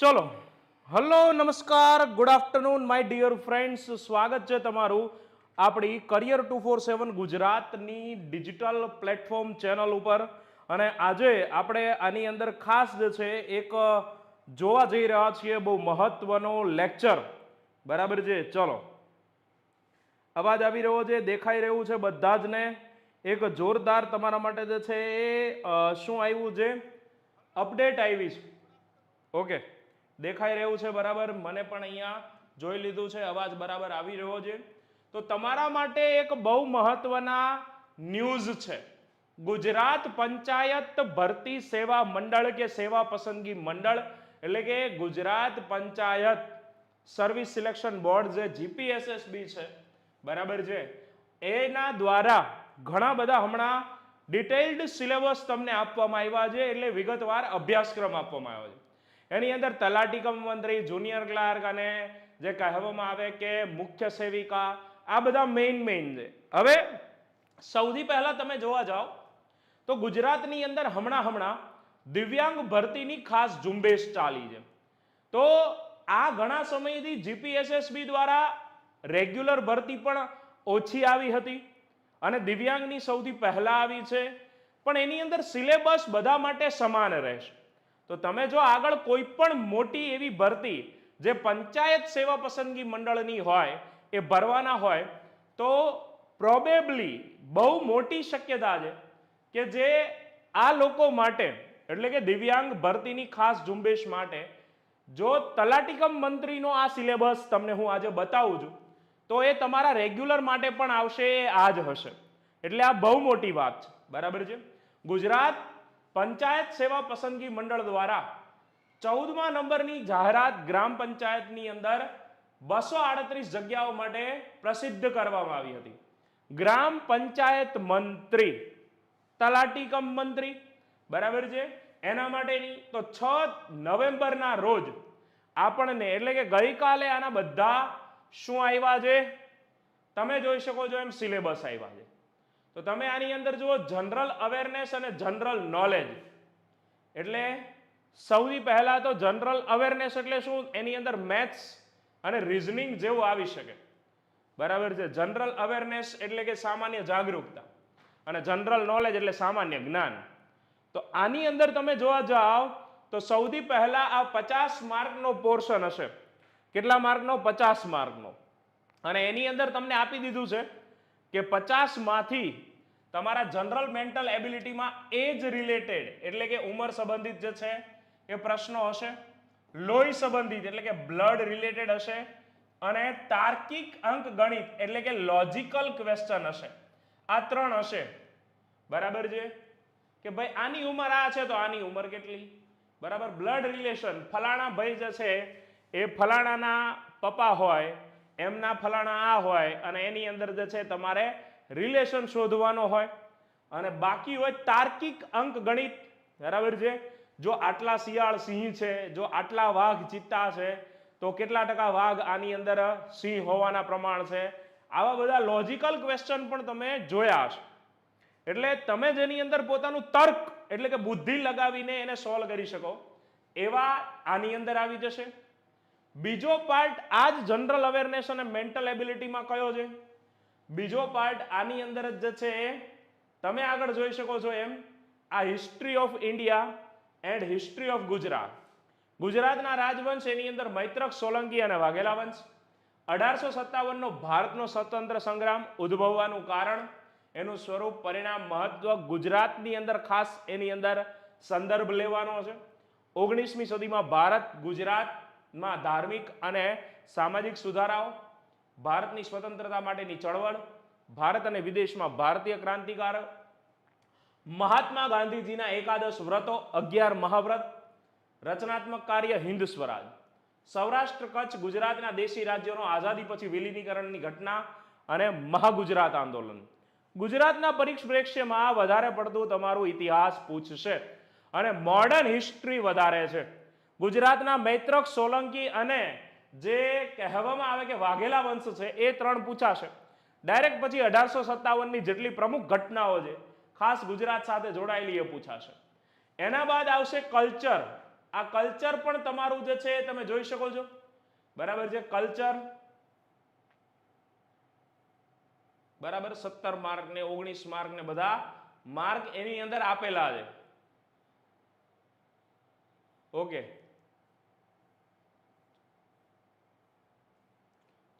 ચલો. હલો નમસ્કાર. Good afternoon my dear friends સ્વાગત છે તમારું આપણી કરિયર ટુ ફોર સેવન ગુજરાતની ડિજિટલ પ્લેટફોર્મ ચેનલ ઉપર. અને આજે આપણે આની અંદર ખાસ જે છે, એક જોવા જઈ રહ્યા છીએ બહુ મહત્વનો લેક્ચર બરાબર છે? ચલો. અવાજ આવી રહ્યો છે, દેખાઈ રહ્યું છે બધા જ ને એક જોરદાર તમારા માટે જે છે એ શું આવ્યું છે? અપડેટ આવી છે. ઓકે દેખાઈ રહ્યું છે બરાબર? મને પણ અહીંયા જોઈ લીધું છે, અવાજ બરાબર આવી રહ્યો છે. તો તમારા માટે એક બહુ મહત્વના ન્યૂઝ છે. ગુજરાત પંચાયત ભરતી સેવા મંડળ કે સેવા પસંદગી મંડળ, એટલે કે Gujarat panchayat service selection board જે જીપીએસએસબી છે, બરાબર છે? એના દ્વારા ઘણા બધા હમણાં ડિટેલ્ડ સિલેબસ તમને આપવામાં આવ્યા છે, એટલે વિગતવાર અભ્યાસક્રમ આપવામાં આવ્યો છે. એની અંદર તલાટી કમ મંત્રી, જુનિયર ક્લાર્ક અને જે કહેવામાં આવે કે મુખ્ય સેવિકા, આ બધા મેઇન મેઇન છે. હવે સૌથી પહેલા તમે જોવા જાઓ, તો ગુજરાતની અંદર હમણાં હમણાં દિવ્યાંગ ભરતીની ખાસ ઝુંબેશ ચાલી છે. તો આ ઘણા સમયથી જીપીએસએસબી દ્વારા રેગ્યુલર ભરતી પણ ઓછી આવી હતી અને દિવ્યાંગની સૌથી પહેલા આવી છે. પણ એની અંદર સિલેબસ બધા માટે સમાન રહેશે. તો તમે જો આગળ કોઈ પણ મોટી એવી ભરતી જે પંચાયત સેવા પસંદગી મંડળની હોય, એ ભરવાના હોય, તો પ્રોબેબલી બહુ મોટી શક્યતા છે કે જે આ લોકો માટે, એટલે કે દિવ્યાંગ ભરતીની ખાસ ઝુંબેશ માટે, જો તલાટીકમ મંત્રીનો આ સિલેબસ તમને હું આજે બતાવું છું, તો એ તમારા રેગ્યુલર માટે પણ આવશે, એ આ જ હશે. એટલે આ બહુ મોટી વાત છે. બરાબર છે? ગુજરાત પંચાયત સેવા પસંદગી મંડળ દ્વારા ચૌદમા નંબરની જાહેરાત ગ્રામ પંચાયતની અંદર બસો આડત્રીસ જગ્યાઓ માટે પ્રસિદ્ધ કરવામાં આવી હતી. ગ્રામ પંચાયત મંત્રી, તલાટી કમ મંત્રી, બરાબર છે? એના માટેની તો છ નવેમ્બરના રોજ આપણને એટલે કે ગઈકાલે આના બધા શું આવ્યા છે? તમે જોઈ શકો છો એમ સિલેબસ આવ્યા છે. તો તમે આની અંદર જુઓ જનરલ અવેરનેસ અને જનરલ નોલેજ એટલે સૌથી પહેલાં તો જનરલ અવેરનેસ એટલે શું? એની અંદર મેથ્સ અને રિઝનિંગ જેવું આવી શકે. બરાબર છે? જનરલ અવેરનેસ એટલે કે સામાન્ય જાગરૂકતા અને જનરલ નોલેજ એટલે સામાન્ય જ્ઞાન. તો આની અંદર તમે જોવા જાઓ, તો સૌથી પહેલાં આ પચાસ માર્કનો પોર્શન હશે. કેટલા માર્કનો? પચાસ માર્કનો. અને એની અંદર તમને આપી દીધું છે કે પચાસમાંથી તમારા જનરલ મેન્ટલ એબિલિટીમાં એજ રિલેટેડ, એટલે કે ઉંમર સંબંધિત જે છે, એ પ્રશ્નો હશે. લોહી સંબંધિત, એટલે કે બ્લડ રિલેટેડ હશે. અને તાર્કિક અંક ગણિત, એટલે કે લોજિકલ ક્વેશ્ચન હશે. આ ત્રણ હશે. બરાબર છે? કે ભાઈ આની ઉંમર આ છે, તો આની ઉંમર કેટલી? બરાબર? બ્લડ રિલેશન, ફલાણા ભાઈ જે છે, એ ફલાણાના પપ્પા હોય એમના ફલાણા આ હોય અને એની અંદર જે છે તમારે રિલેશન શોધવાનો હોય. અને બાકી હોય તાર્કિક અંક ગણિત. બરાબર છે? જો આટલા શિયાળ સિંહ છે, જો આટલા વાઘ ચિત્તા છે, તો કેટલા ટકા વાઘ આની અંદર સિંહ હોવાના પ્રમાણ છે? આવા બધા લોજિકલ ક્વેશ્ચન પણ તમે જોયા હશે. એટલે તમે જેની અંદર પોતાનું તર્ક, એટલે કે બુદ્ધિ લગાવીને એને સોલ્વ કરી શકો, એવા આની અંદર આવી જશે. બીજો પાર્ટ આ જ જનરલ અવેરનેસ અને મેન્ટલ એબિલિટીમાં કયો છે? બીજો પાર્ટ આની અંદર જ છે એ તમે આગળ જોઈ શકો છો એમ, આ history of India and history of Gujarat ગુજરાતના રાજવંશ એની અંદર મૈત્રક, સોલંકી અને વાઘેલા વંશ. અઢારસો સત્તાવનનો ભારતનો સ્વતંત્ર સંગ્રામ ઉદ્ભવવાનું કારણ, એનું સ્વરૂપ, પરિણામ, મહત્વ ગુજરાતની અંદર ખાસ એની અંદર સંદર્ભ લેવાનો છે. ઓગણીસમી સદીમાં ભારત ગુજરાતમાં ધાર્મિક અને સામાજિક સુધારાઓ, ભારતની સ્વતંત્રતા માટેની ચળવળ, ભારત અને વિદેશમાં ભારતીય ક્રાંતિકારક, મહાત્મા ગાંધીજીના એકાદશ વ્રતો, અગિયાર મહાવ્રત, રચનાત્મક કાર્ય હિન્દ સ્વરાજ. સૌરાષ્ટ્ર, કચ્છ, ગુજરાતના દેશી રાજ્યોનો આઝાદી પછી વિલીનીકરણની ઘટના અને મહાગુજરાત આંદોલન. ગુજરાતના પરિપ્રેક્ષ્યમાં વધારે પડતું તમારું ઇતિહાસ પૂછશે અને મોડર્ન હિસ્ટ્રી વધારે છે. ગુજરાતના મૈત્રક, સોલંકી અને જે કહેવામાં આવે કે વાઘેલા વંશ છે, એ ત્રણ પૂછાશે. ડાયરેક્ટ પછી અઢારસો સત્તાવનની જેટલી પ્રમુખ ઘટનાઓ છે, ખાસ ગુજરાત સાથે જોડાયેલી એ પૂછાશે. એના બાદ આવશે કલ્ચર. આ કલ્ચર પણ તમારું જે છે એ તમે જોઈ શકો છો. બરાબર છે? કલ્ચર. બરાબર? સત્તર માર્ક ને ઓગણીસ માર્ક ને બધા માર્ક એની અંદર આપેલા છે. ઓકે.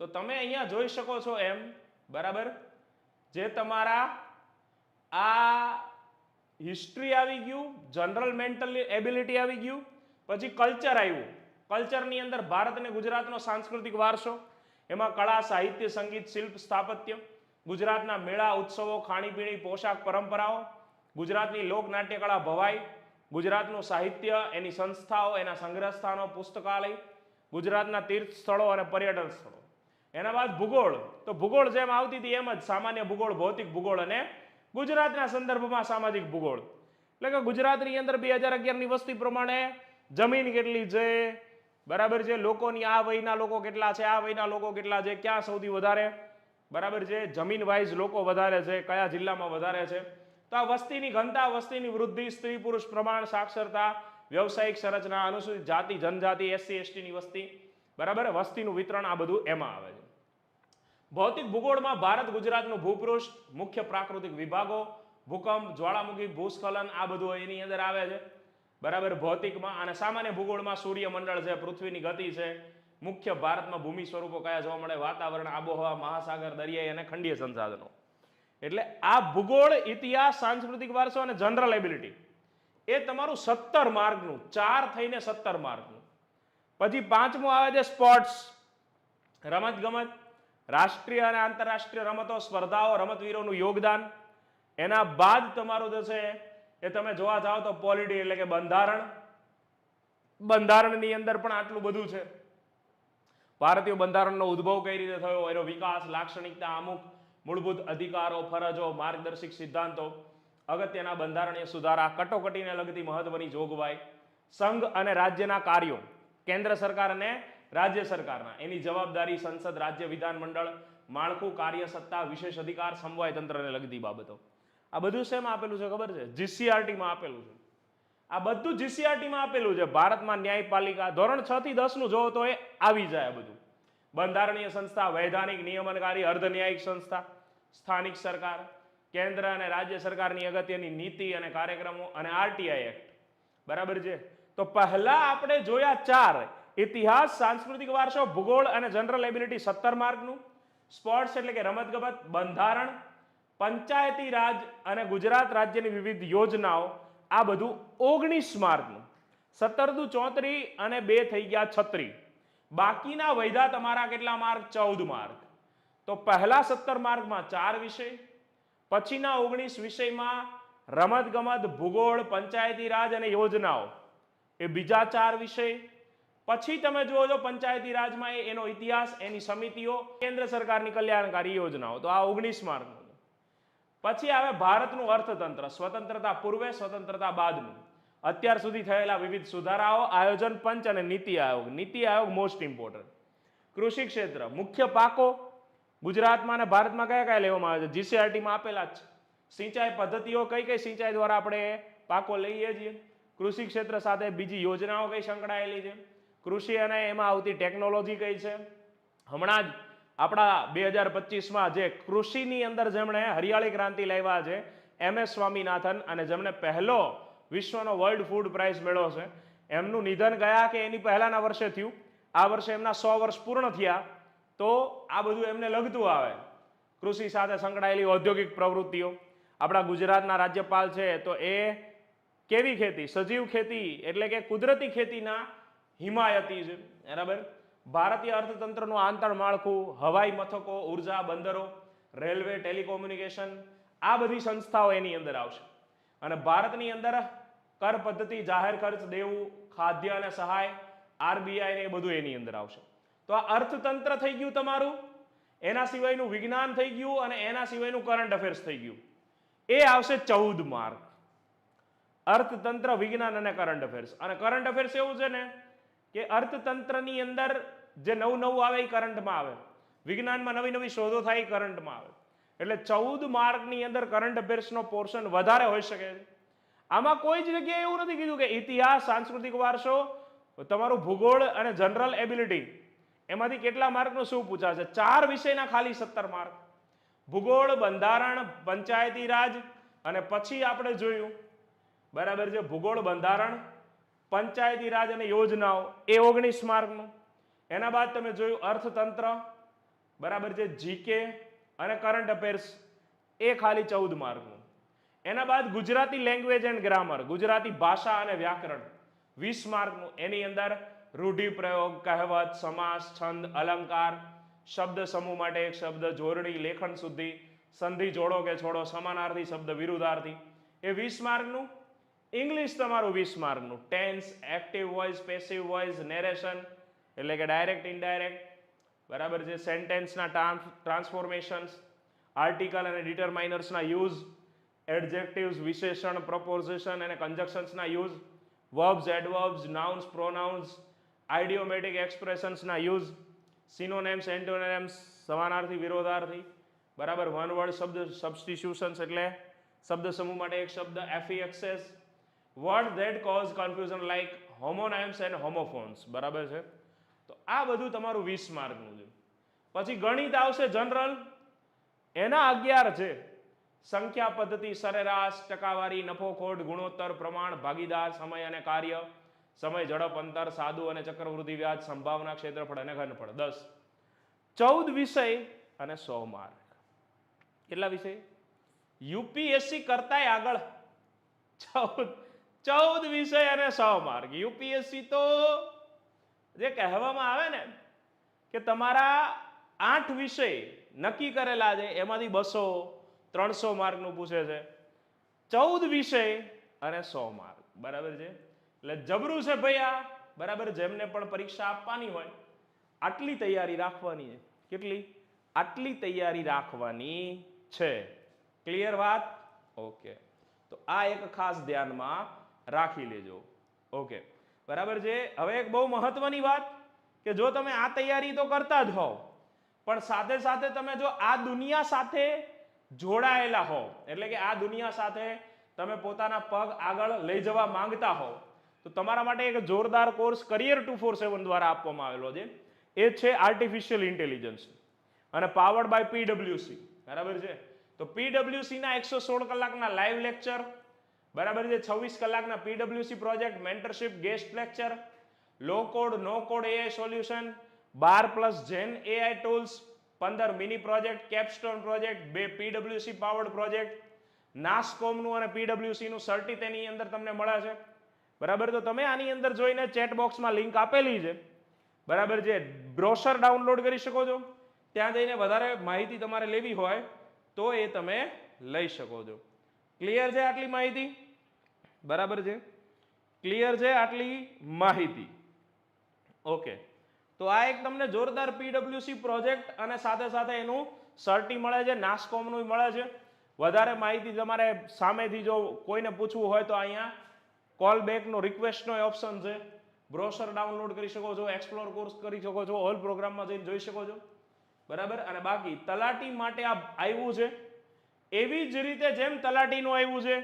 તો તમે અહીંયા જોઈ શકો છો એમ, બરાબર? જે તમારા આ હિસ્ટ્રી આવી ગયું જનરલ મેન્ટલ એબિલિટી આવી ગયું, પછી કલ્ચર આવ્યું. કલ્ચરની અંદર ભારત અને ગુજરાતનો સાંસ્કૃતિક વારસો, એમાં કળા, સાહિત્ય, સંગીત, શિલ્પ, સ્થાપત્ય, ગુજરાતના મેળા, ઉત્સવો, ખાણીપીણી, પોશાક પરંપરાઓ, ગુજરાતની લોકનાટ્યકળા ભવાઈ, ગુજરાતનું સાહિત્ય, એની સંસ્થાઓ, એના સંગ્રહ સ્થાનો પુસ્તકાલય, ગુજરાતના તીર્થ સ્થળો અને પર્યટન સ્થળો. એના બાદ ભૂગોળ. તો ભૂગોળ જેમ આવતી હતી એમ જ સામાન્ય ભૂગોળ, ભૌતિક ભૂગોળ અને ગુજરાતના સંદર્ભમાં સામાજિક ભૂગોળ. એટલે કે ગુજરાતની અંદર બે હજાર અગિયારની વસ્તી પ્રમાણે જમીન કેટલી છે? બરાબર છે? લોકોની આ વયના લોકો કેટલા છે? આ વયના લોકો કેટલા છે? ક્યાં સૌથી વધારે? બરાબર છે? જમીન વાઇઝ લોકો વધારે છે? કયા જિલ્લામાં વધારે છે? તો આ વસ્તીની ઘનતા, વસ્તીની વૃદ્ધિ, સ્ત્રી પુરુષ પ્રમાણ, સાક્ષરતા, વ્યવસાયિક સંરચના અનુસૂચિત જાતિ, જનજાતિ, એસસી, એસટીની વસ્તી બરાબર? વસ્તીનું વિતરણ આ બધું એમાં આવે છે. ભૌતિક ભૂગોળમાં ભારત ગુજરાતનું ભૂપૃષ્ઠ, મુખ્ય પ્રાકૃતિક વિભાગો, ભૂકંપ, જ્વાળામુખી, ભૂસ્ખલન આ બધું એની અંદર આવે છે. બરાબર? ભૌતિકમાં અને સામાન્ય ભૂગોળમાં સૂર્યમંડળ છે, પૃથ્વીની ગતિ છે. મુખ્ય ભારતમાં ભૂમિ સ્વરૂપો કયા જોવા મળે? વાતાવરણ, આબોહવા, મહાસાગર, દરિયાઈ અને ખંડીય સંસાધનો. એટલે આ ભૂગોળ, ઇતિહાસ, સાંસ્કૃતિક વારસો અને જનરલ એબિલિટી એ તમારું સત્તર માર્કનું, ચાર થઈને સત્તર માર્કનું. પછી પાંચમું આવે છે સ્પોર્ટ્સ રમત ગમત રાષ્ટ્રીય અને આંતરરાષ્ટ્રીય રમતો, સ્પર્ધાઓ, રમતવીરોનું યોગદાન. એના બાદ તમારું જે છે એ તમે જોવા જાઓ તો પોલિટી એટલે કે બંધારણ. બંધારણની અંદર પણ આટલું બધું છે. ભારતીય બંધારણનો ઉદ્ભવ કઈ રીતે થયો? એનો વિકાસ, લાક્ષણિકતા, અમુક મૂળભૂત અધિકારો, ફરજો, માર્ગદર્શક સિદ્ધાંતો. અગત્યના બંધારણીય સુધારા કટોકટીને લગતી મહત્વની જોગવાઈ. સંઘ અને રાજ્યના કાર્યો. કેન્દ્ર સરકાર અને રાજ્ય સરકારના. એની જવાબદારી સંસદ, રાજ્ય વિધાનમંડળ માળખું કાર્ય સત્તા વિશેષ અધિકાર, સમવાય તંત્રને લગતી બાબતો. આ બધું શેમાં આપેલું છે ખબર છે? જીસીઆરટીમાં આપેલું છે. આ બધું જીસીઆરટીમાં આપેલું છે. ભારતમાં ન્યાયપાલિકા ધોરણ છ થી દસનું જોવો તો એ આવી જાય બધું. બંધારણીય સંસ્થા, વૈધાનિક નિયમનકારી, અર્ધન્યાયિક સંસ્થા, સ્થાનિક સરકાર, કેન્દ્ર અને રાજ્ય સરકારની અગત્યની નીતિ અને કાર્યક્રમો અને આરટીઆઈ એક્ટ બરાબર છે? તો પહેલા આપણે જોયા ચાર. ઇતિહાસ, સાંસ્કૃતિક વારસો, ભૂગોળ અને જનરલ એબિલિટી સત્તર માર્કનું. સ્પોર્ટ્સ એટલે કે રમતગમત બંધારણ, પંચાયતી રાજ અને ગુજરાત રાજ્યની વિવિધ યોજનાઓ. આ બધું ઓગણીસ માર્કનું. સત્તર દુ ચોત્રી અને બે થઈ ગયા છત્રી. બાકીના વૈધા તમારા કેટલા માર્ક? ચૌદ માર્ક. તો પહેલા સત્તર માર્કમાં ચાર વિષય, પછીના ઓગણીસ વિષયમાં રમતગમત ભૂગોળ, પંચાયતી રાજ અને યોજનાઓ. એ બીજા ચાર વિષય. પછી તમે જુઓ છો પંચાયતી રાજમાં એનો ઇતિહાસ, એની સમિતિઓ, કેન્દ્ર સરકારની કલ્યાણકારી યોજનાઓ. તો આ ઓગણીસ માર્કનું પછી આવે ભારતનું અર્થતંત્ર, સ્વતંત્રતા પૂર્વે, સ્વતંત્રતા બાદનું. અત્યાર સુધી થયેલા વિવિધ સુધારાઓ, આયોજન પંચ અને નીતિ આયોગ. નીતિ આયોગ મોસ્ટ ઇમ્પોર્ટન્ટ કૃષિ ક્ષેત્ર, મુખ્ય પાકો. ગુજરાતમાં અને ભારતમાં કયા કયા લેવામાં આવે છે? જીસીઆરટીમાં આપેલા જ છે. સિંચાઈ પદ્ધતિઓ કઈ કઈ સિંચાઈ દ્વારા આપણે પાકો લઈએ છીએ? કૃષિ ક્ષેત્ર સાથે બીજી યોજનાઓ કઈ સંકળાયેલી છે? કૃષિ અને એમાં આવતી ટેકનોલોજી કઈ છે? હમણાં જ આપણા બે હજાર પચીસમાં જે કૃષિની અંદર જેમણે હરિયાળી ક્રાંતિ લાવ્યા છે, એમ એસ સ્વામીનાથન અને જેમણે પહેલો વિશ્વનો વર્લ્ડ ફૂડ પ્રાઇઝ મેળવ્યો છે, એમનું નિધન ગયા કે એની પહેલાના વર્ષે થયું? આ વર્ષે એમના સો વર્ષ પૂર્ણ થયા, તો આ બધું એમને લગતું આવે. કૃષિ સાથે સંકળાયેલી ઔદ્યોગિક પ્રવૃત્તિઓ. આપણા ગુજરાતના રાજ્યપાલ છે, તો એ કેવી ખેતી? સજીવ ખેતી એટલે કે કુદરતી ખેતીના હિમાયતી છે. બરાબર? ભારતીય અર્થતંત્રનું આંતર માળખું, હવાઈ મથકો, ઊર્જા બંદરો, રેલવે ટેલિકોમ્યુનિકેશન, આ બધી સંસ્થાઓ એની અંદર આવશે. અને ભારતની અંદર કર પદ્ધતિ, જાહેર ખર્ચ, દેવું, ખાદ્ય અને સહાય, આરબીઆઈ ને એ બધું એની અંદર આવશે. તો આ અર્થતંત્ર થઈ ગયું તમારું, એના સિવાયનું વિજ્ઞાન થઈ ગયું અને એના સિવાયનું કરંટ અફેર્સ થઈ ગયું. એ આવશે ચૌદ માર્ક. અર્થતંત્ર વિજ્ઞાન અને કરંટ અફેર્સ અને કરંટ અફેર્સ એવું છે ને કે અર્થતંત્રની અંદર જે નવું નવું આવે એ કરંટમાં આવે. વિજ્ઞાનમાં નવી નવી શોધો થાય એ કરંટમાં આવે. એટલે ચૌદ માર્કની અંદર કરંટ અફેર્સનો પોર્શન વધારે હોઈ શકે છે. આમાં કોઈ જ જગ્યાએ એવું નથી કીધું કે ઇતિહાસ, સાંસ્કૃતિક વારસો, તમારું ભૂગોળ અને જનરલ એબિલિટી એમાંથી કેટલા માર્કનું શું પૂછાશે? ચાર વિષયના ખાલી સત્તર માર્ક. ભૂગોળ, બંધારણ, પંચાયતી રાજ અને પછી આપણે જોયું બરાબર છે? ભૂગોળ બંધારણ, પંચાયતી રાજ અને યોજનાઓ, એ ઓગણીસ માર્કનું. એના બાદ તમે જોયું અર્થતંત્ર, બરાબર છે? જીકે અને કરંટ અફેર્સ એ ખાલી ચૌદ માર્કનું. એના બાદ Gujarati language and grammar Gujarati ભાષા અને વ્યાકરણ, વીસ માર્કનું. એની અંદર રૂઢિપ્રયોગ, કહેવત, સમાસ, છંદ, અલંકાર, શબ્દ સમૂહ માટે એક શબ્દ, જોડણી, લેખન સુધી સંધિ, જોડો કે છોડો, સમાનાર્થી, શબ્દ, વિરુદ્ધાર્થી. એ વીસ માર્કનું. ઇંગ્લિશ તમારું વીસ માર્કનું. Tense active voice passive voice narration એટલે કે ડાયરેક્ટ ઇનડાયરેક્ટ બરાબર છે? સેન્ટેન્સના ટ્રાન્સફોર્મેશન્સ આર્ટિકલ અને ડિટરમાઇનર્સના યુઝ એડજેક્ટિવ્સ વિશેષણ પ્રપોઝિશન અને કન્જક્શન્સના use verbs adverbs nouns pronouns idiomatic એક્સપ્રેશન્સના use synonyms antonyms સમાનાર્થી, વિરોધાર્થી, બરાબર? વન વર્ડ શબ્દ સબસ્ટિટ્યુશન્સ એટલે શબ્દ સમૂહ માટે એક શબ્દ a few access word that cause confusion like homonyms and homophones બરાબર છે? તો આ બધું તમારું વીસ માર્કનું છે. પછી ગણિત આવશે જનરલ. એના અગિયાર છે. સંખ્યા પદ્ધતિ સરેરાશ, ટકાવારી નફો ખોટ ગુણોત્તર, પ્રમાણ, ભાગીદાર, સમય અને કાર્ય. સમય, ઝડપ, અંતર, સાદુ અને ચક્રવૃદ્ધિ વ્યાજ, સંભાવના, ક્ષેત્રફળ અને ઘનફળ. દસ. ચૌદ વિષય અને સો માર્ક. કેટલા વિષય? યુપીએસસી કરતાય આગળ. ચૌદ. ચૌદ વિષય અને સો માર્ક યુપીએસસી તો જે કહેવામાં આવે ને કે તમારા આઠ વિષય નક્કી કરેલા છે, એમાંથી બસો, ત્રણસો માર્કનું પૂછે છે. ચૌદ વિષય અને સો માર્ક બરાબર છે? એટલે જબરું છે ભૈયા. બરાબર? જેમને પણ પરીક્ષા આપવાની હોય, આટલી તૈયારી રાખવાની છે. કેટલી? આટલી તૈયારી રાખવાની છે. ક્લિયર વાત? ઓકે. તો આ એક ખાસ ધ્યાનમાં રાખી લેજો. ઓકે. બરાબર છે? હવે એક બહુ મહત્વની વાત કે જો તમે આ તૈયારી તો કરતા જ હોવ, પણ સાથે સાથે તમે જો આ દુનિયા સાથે જોડાયેલા હો એટલે કે આ દુનિયા સાથે તમે પોતાના પગ આગળ લઈ જવા માંગતા હો તો તમારા માટે એક જોરદાર course career two four seven દ્વારા આપવામાં આવેલો છે. એ છે આર્ટિફિશિયલ ઇન્ટેલિજન્સ અને પાવર્ડ બાય પીડબ્લ્યુસી બરાબર છે? તો પીડબ્લ્યુસી ના એકસો સોળ કલાકના લાઈવ લેક્ચર બરાબર છે, છવ્વીસ કલાકના પીડબ્લ્યુસી project mentorship guest lecture low code no code AI solution બાર પ્લસ જેન એઆઈ ટૂલ્સ પંદર મિની પ્રોજેક્ટ કેપસ્ટોન પ્રોજેક્ટ બે પીડબ્લ્યુસી પાવર્ડ પ્રોજેક્ટ નાસકોમનું અને પીડબ્લ્યુસીનું સર્ટી તેની અંદર તમને મળે છે. બરાબર, તો તમે આની અંદર જોઈને ચેટ બોક્સમાં લિંક આપેલી છે. બરાબર છે બ્રોશર ડાઉનલોડ કરી શકો છો. ત્યાં જઈને વધારે માહિતી તમારે લેવી હોય, તો એ તમે લઈ શકો છો. ક્લિયર છે આટલી માહિતી? બરાબર છે? ક્લિયર છે આટલી માહિતી. ઓકે તો આ એક તમને જોરદાર પીડબ્લ્યુસી પ્રોજેક્ટ અને સાથે સાથે એનું સર્ટી મળે છે નાસ્કોમનું મળે છે. વધારે માહિતી તમારે સામેથી જો કોઈને પૂછવું હોય તો અહીંયા કોલ બેકનો રિક્વેસ્ટનો ઓપ્શન છે. બ્રોશર ડાઉનલોડ કરી શકો છો એક્સપ્લોર કોર્સ કરી શકો છો ઓલ પ્રોગ્રામમાં જઈને જોઈ શકો છો. બરાબર? અને બાકી, તલાટી માટે આ આવ્યું છે. એવી જ રીતે જેમ તલાટીનું આવ્યું છે,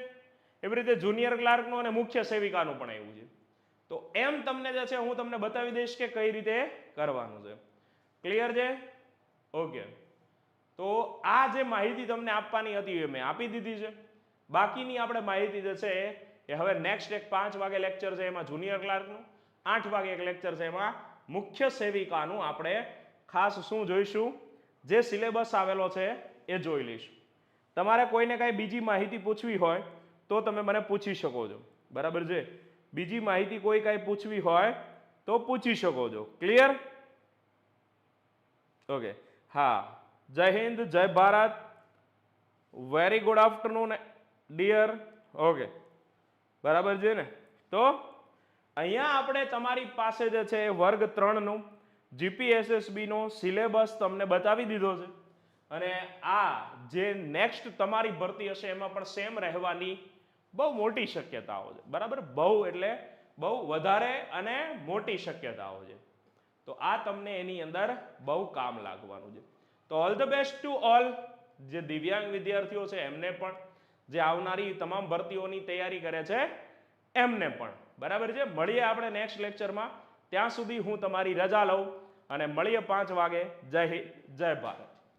એવી રીતે જુનિયર ક્લાર્કનું અને મુખ્ય સેવિકાનું પણ આવ્યું છે. તો એમ તમને જે છે, હું તમને બતાવી દઈશ કે કઈ રીતે કરવાનું છે. ક્લિયર છે? ઓકે તો આ જે માહિતી તમને આપવાની હતી એ મેં આપી દીધી છે. બાકીની આપણે માહિતી જે છે, એ હવે નેક્સ્ટ એક પાંચ વાગે લેક્ચર છે એમાં જુનિયર ક્લાર્કનું, આઠ વાગે એક લેક્ચર છે એમાં મુખ્ય સેવિકાનું આપણે ખાસ શું જોઈશું, જે સિલેબસ આવેલો છે, એ જોઈ લઈશું. તમારે કોઈને કાંઈ બીજી માહિતી પૂછવી હોય, તો તમે મને પૂછી શકો છો. બરાબર છે? બીજી માહિતી કોઈ કાંઈ પૂછવી હોય, તો પૂછી શકો છો. ક્લિયર ઓકે હા. Jai Hind, Jai Bharat. Very good afternoon dear okay બરાબર છે ને? તો અહીંયા આપણે તમારી પાસે જે છે વર્ગ ત્રણનું જીપીએસએસબીનો સિલેબસ તમને બતાવી દીધો છે. અને આ જે નેક્સ્ટ તમારી ભરતી હશે એમાં પણ સેમ રહેવાની બહુ મોટી શક્યતાઓ છે. બરાબર? બહુ એટલે બહુ વધારે અને મોટી શક્યતાઓ છે. તો આ તમને એની અંદર બહુ કામ લાગવાનું છે. તો all the best to all જે દિવ્યાંગ વિદ્યાર્થીઓ છે, એમને પણ જે આવનારી તમામ ભરતીઓની તૈયારી કરે છે, એમને પણ. બરાબર છે? મળીએ આપણે નેક્સ્ટ લેક્ચરમાં ત્યાં સુધી હું તમારી રજા લઉં અને મળીએ પાંચ વાગે. જય હિન્દ જય ભારત.